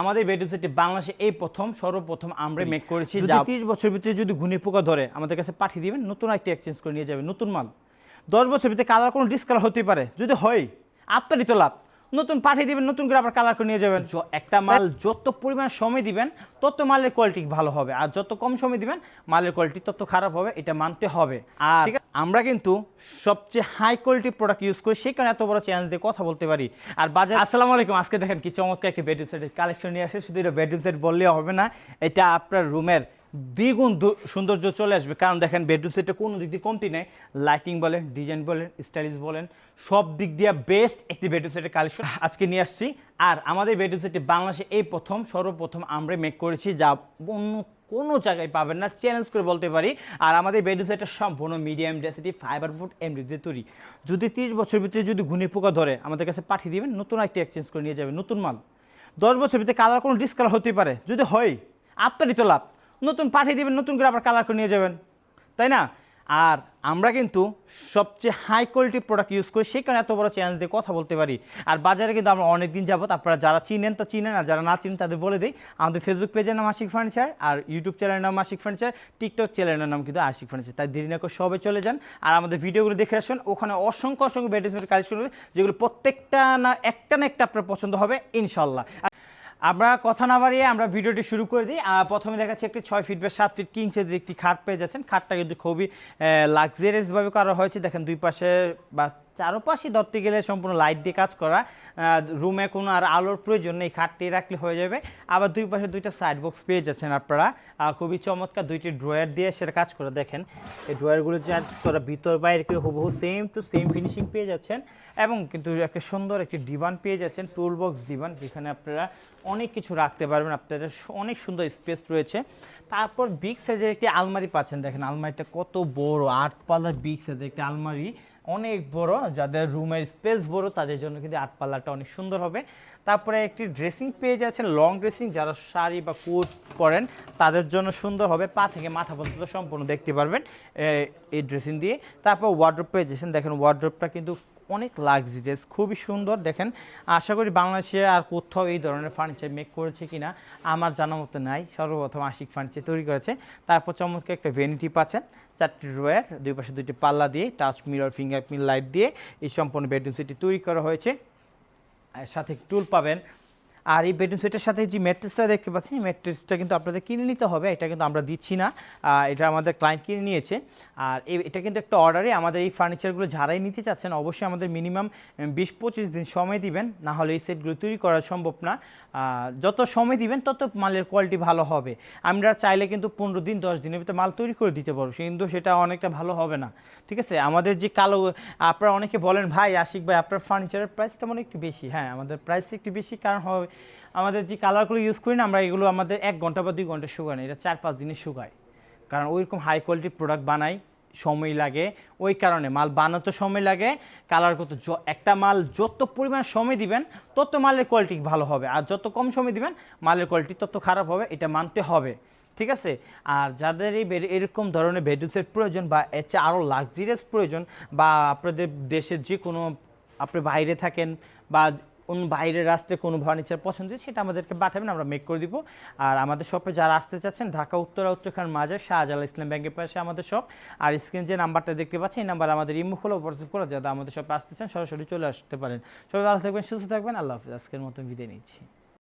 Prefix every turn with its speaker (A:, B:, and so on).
A: আমাদের বেড সেটটি বাংলাদেশে এই প্রথম সর্বপ্রথম আমরা মেক করেছি
B: যদি
A: যা
B: 30 বছরের ভিতরে যদি ঘুনি পোকা ধরে আমাদের কাছে পাঠিয়ে দিবেন নতুন একটা এক্সচেঞ্জ করে নিয়ে যাবেন নতুন মাল। দশ বছরের ভিতরে কালার কোনো ডিসকালার হতেই পারে। যদি হয় আপনারই তো লাভ। নতুন পাঠিয়ে দিবেন নতুন করে আবার কালার করে নিয়ে যাবেন। একটা মাল যত পরিমাণ সময় দিবেন তত মালের কোয়ালিটি ভালো হবে। আর যত কম সময় দিবেন মালের কোয়ালিটি তত খারাপ হবে এটা মানতে হবে। আর আমরা কিন্তু সবচেয়ে হাই কোয়ালিটি প্রোডাক্ট ইউজ করি, সেই কারণে এত বড় চ্যালেঞ্জ দিয়ে কথা বলতে পারি। আর বাজার আসসালামু আলাইকুম, আজকে দেখেন কি চমৎকার একটি বেডরুম সেটের কালেকশন নিয়ে আসে। শুধু এটা বেডরুম সেট বললে হবে না, এটা আপনার রুমের দ্বিগুণ সৌন্দর্য চলে আসবে। কারণ দেখেন বেডরুম সেটে কোনো দিক দিয়ে কমতি নেই। লাইটিং বলেন ডিজাইন বলেন স্টাইলিশ বলেন, সব দিক দিয়ে বেস্ট একটি বেডরুম সেটের কালেকশন আজকে নিয়ে আসছি। আর আমাদের বেডরুম সেটটি বাংলাদেশে এই প্রথম, সর্বপ্রথম আমরা মেক করেছি, যা অন্য কোনো জায়গায় পাবেন না। চ্যালেঞ্জ করে বলতে পারি। আর আমাদের বেডরুম সেটটা সম্পূর্ণ medium density fibre board MD দিয়ে তৈরি। যদি তিরিশ বছরের ভিতরে যদি ঘুনি পোকা ধরে, আমাদের কাছে পাঠিয়ে দিবেন, নতুন একটি এক্সচেঞ্জ করে নিয়ে যাবেন নতুন মাল। দশ বছরের ভিতরে কালার কোনো ডিসকালার হতেই পারে। যদি হয় আপনারই তো লাভ। নতুন পাঠিয়ে দেবেন, নতুন করে আবার কালার করে নিয়ে যাবেন। তাই না? আর আমরা কিন্তু সবচেয়ে হাই কোয়ালিটি প্রোডাক্ট ইউজ করি, সেই কারণে এত বড় চ্যালেঞ্জ দিয়ে কথা বলতে পারি। আর বাজারে কিন্তু আমরা অনেক দিন যাবত আপনারা যারা চিনেন তা চিনেন, আর যারা না চিনেন তাদের বলে দিই, আমাদের ফেসবুক পেজের নাম আশিক ফার্নিচার আর ইউটিউব চ্যানেলের নাম আশিক ফার্নিচার টিকটক চ্যানেলের নাম কিন্তু আশিক ফার্নিচার তাই দেরি না করে সবে চলে যান, আর আমাদের ভিডিওগুলো দেখে আসুন, ওখানে অসংখ্য অসংখ্য ব্যাটারি কাজ করবে যেগুলো প্রত্যেকটা না, একটা না একটা আপনার পছন্দ হবে, ইনশাল্লাহ। আমরা কথা না বাড়িয়ে আমরা ভিডিওটি শুরু করে দিই। প্রথমে দেখাচ্ছি একটি ছয় ফিট বা সাত ফিট কিং সাইজের একটি খাট পেয়ে যাচ্ছেন। খাটটা কিন্তু খুবই লাক্সারিয়াসভাবে করা হয়েছে। দেখেন দুই পাশে বা চারোপাশে ধরতে গেলে সম্পূর্ণ লাইট দিয়ে কাজ করা রুমে কোনো আর আলোর প্রয়োজন নেই, খাটটি রাখলে হয়ে যাবে। আবার দুই পাশে দুইটা সাইড বক্স পেয়ে যাচ্ছেন আপনারা। খুবই চমৎকার দুইটি ড্রয়ার দিয়ে সেটা কাজ করে দেখেন। এই ড্রয়ারগুলো চার্জ করা, ভিতর বাইরে হুবহু সেম টু সেম ফিনিশিং পেয়ে যাচ্ছেন এবং কিন্তু একটা সুন্দর একটি ডিভান পেয়ে যাচ্ছেন টুল বক্স ডিভান যেখানে আপনারা অনেক কিছু রাখতে পারবেন। আপনাদের অনেক সুন্দর স্পেস রয়েছে। তারপর বিগ সাইজের একটি আলমারি পাচ্ছেন। দেখেন আলমারিটা কত বড় আট পাল্লার বিগ সাইজের একটি আলমারি। অনেক বড়, যাদের রুমের স্পেস বড়, তাদের জন্য কিন্তু আটপাল্লাটা অনেক সুন্দর হবে। তারপরে একটি ড্রেসিং পেজ আছে লং ড্রেসিং যারা শাড়ি বা কোট পরেন, তাদের জন্য সুন্দর হবে, পা থেকে মাথা পর্যন্ত সম্পূর্ণ দেখতে পারবেন এই ড্রেসিং দিয়ে। তারপর ওয়ার্ড্রোপ পেয়ে যাচ্ছেন দেখেন ওয়ার্ড্রোপটা কিন্তু অনেক লাক্সারিয়াস খুবই সুন্দর। দেখেন, আশা করি বাংলাদেশে আর কোথাও এই ধরনের ফার্নিচার মেক করেছে কিনা, আমার জানা মতো নাই। সর্বপ্রথম আশিক ফার্নিচার তৈরি করেছে। তারপর চমৎকার একটা ভেনিটি পাচ্ছেন চারটি রোয়ার দুই পাশে দুইটি পাল্লা দিয়ে টাচ মিরর ফিঙ্গারপ্রিন্ট লাইট দিয়ে এই সম্পূর্ণ বেডরুম সেটটি তৈরি করা হয়েছে। সাথে টুল পাবেন। আর এই বেডরুম সেটের সাথে যে ম্যাট্রেসটা দেখতে পাচ্ছেন ম্যাট্রেসটা কিন্তু আপনাদের কিনে নিতে হবে, এটা কিন্তু আমরা দিচ্ছি না। এটা আমাদের ক্লায়েন্ট কিনে নিয়েছে। আর এটা কিন্তু একটা অর্ডারে আমাদের এই ফার্নিচারগুলো যারাই নিতে চাচ্ছেন, অবশ্যই আমাদের মিনিমাম বিশ পঁচিশ দিন সময় দিবেন। না হলে এই সেটগুলো তৈরি করা সম্ভব না। যত সময় দিবেন, তত মালের কোয়ালিটি ভালো হবে। আমরা চাইলে কিন্তু পনেরো দিন, দশ দিনের ভিতরে মাল তৈরি করে দিতে পারব, কিন্তু সেটা অনেকটা ভালো হবে না। ঠিক আছে? আমাদের যে কালো, আপনারা অনেকে বলেন, ভাই আশিক ভাই, আপনার ফার্নিচারের প্রাইসটা মনে একটু বেশি। হ্যাঁ আমাদের প্রাইস একটু বেশি, কারণ হবে আমাদের যে কালারগুলো ইউজ করি না, আমরা এগুলো আমাদের এক ঘণ্টা বা দুই ঘণ্টা শুকায় না, এটা চার পাঁচ দিনে শুকায়। কারণ ওইরকম হাই কোয়ালিটির প্রোডাক্ট বানাই, সময় লাগে। ওই কারণে মাল বানাতে সময় লাগে কালার করতে একটা মাল যত পরিমাণ সময় দিবেন, তত মালের কোয়ালিটি ভালো হবে। আর যত কম সময় দিবেন, মালের কোয়ালিটি তত খারাপ হবে, এটা মানতে হবে। ঠিক আছে? আর যাদের এই এরকম ধরনের বেডরুমসের প্রয়োজন বা এর চেয়ে আরও লাক্সারিয়াস প্রয়োজন বা আপনাদের দেশের যে কোনো আপনি বাইরে থাকেন বা অন্য বাইরের রাষ্ট্রে কোনো ফার্নিচার পছন্দ সেটা আমাদেরকে পাঠাবেন, আমরা মেক করে দিব। আর আমাদের শপে যারা আসতে চাচ্ছেন, ঢাকা, উত্তরা উত্তরখান মাঝে শাহজালা ইসলাম ব্যাংকের পাশে আমাদের শপ আর স্ক্রিন যে নাম্বারটা দেখতে পাচ্ছেন, এই নাম্বার আমাদের ইমো খোলা উপস্থিত করে যাতে আমাদের শপে আসতে চান, সরাসরি চলে আসতে পারেন। সবাই ভালো থাকবেন, সুস্থ থাকবেন, আল্লাহ হাফিজ। আজকের মতন বিদায় নিচ্ছি।